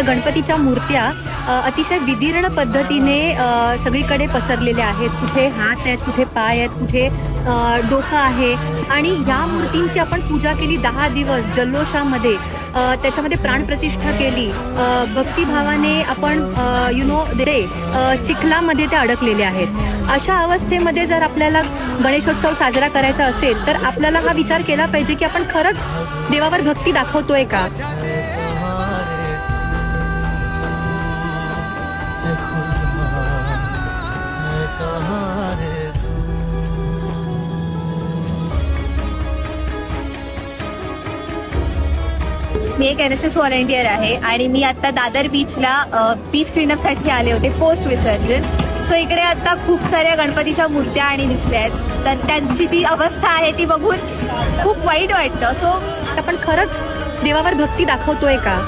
तर गणपतीच्या मूर्त्या अतिशय विदीर्ण पद्धतीने सगळीकडे पसरलेल्या आहेत. कुठे हात आहेत कुठे पाय आहेत कुठे डोकं आहे. आणि या मूर्तींची आपण पूजा केली दहा दिवस जल्लोषामध्ये. त्याच्यामध्ये प्राणप्रतिष्ठा केली. भक्तिभावाने आपण यु नो दे चिखलामध्ये ते अडकलेले आहेत. अशा अवस्थेमध्ये जर आपल्याला गणेशोत्सव साजरा करायचा असेल तर आपल्याला हा विचार केला पाहिजे की आपण खरंच देवावर भक्ती दाखवतोय का? मी एक एन एस एस व्हॉलेंटियर आहे आणि मी आता दादर बीचला बीच क्लीनअपसाठी आले होते पोस्ट विसर्जन. सो इकडे आता खूप साऱ्या गणपतीच्या मूर्त्या आणि दिसल्या आहेत. तर त्यांची ती अवस्था आहे ती बघून खूप वाईट वाटतं. सो आपण खरंच देवावर भक्ती दाखवतोय का?